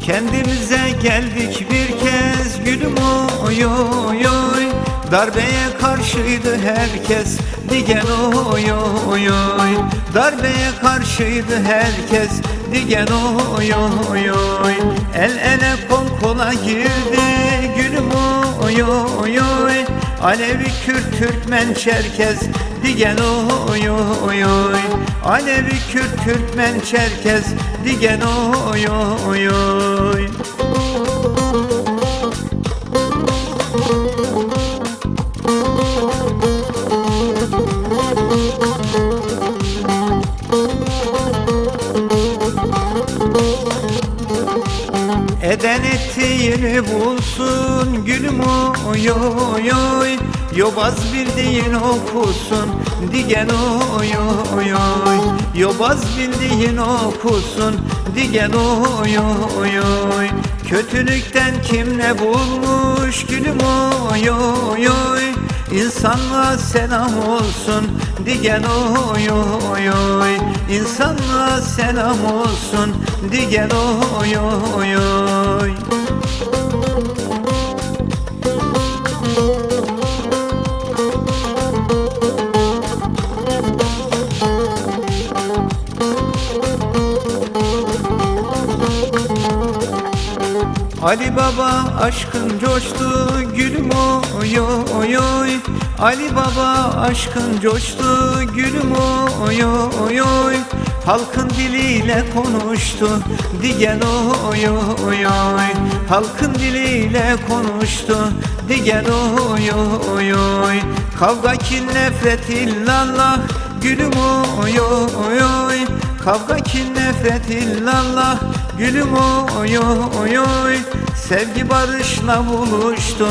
Kendimize geldik bir kez gülüm oy oy oy. Darbeye karşıydı herkes digen oy oy oy. Darbeye karşıydı herkes digen oy oy oy El ele kol kola girdi gülüm oy oy oy. Alevi, Kürt, Türkmen, Çerkez digen oy oy oy. Alevi, Kürt, Türkmen, Çerkez digen oy oy oy Eden ettiğini bulsun gülüm oy oy oy. Yobaz bildiğin okusun digen oy oy oy. Yobaz bildiğin okusun digen oy oy oy. Kötülükten kim ne bulmuş gülüm oy oy oy. İnsanlığa selam olsun digen oy oy oy. İnsanlığa selam olsun digen oy oy Ali Baba aşkın coştu gülüm oy oy oy Ali Baba aşkın coştu gülüm oy oy oy Halkın diliyle konuştu digen oy oy oy Halkın diliyle konuştu digen oy oy oy Kavga kin nefret illallah gülüm oy oy oy Kavga kin nefret illallah Gülüm oy oy oy Sevgi barışla buluştu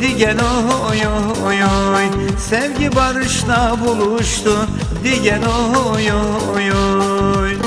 Digen oy oy oy Sevgi barışla buluştu Digen oy oy oy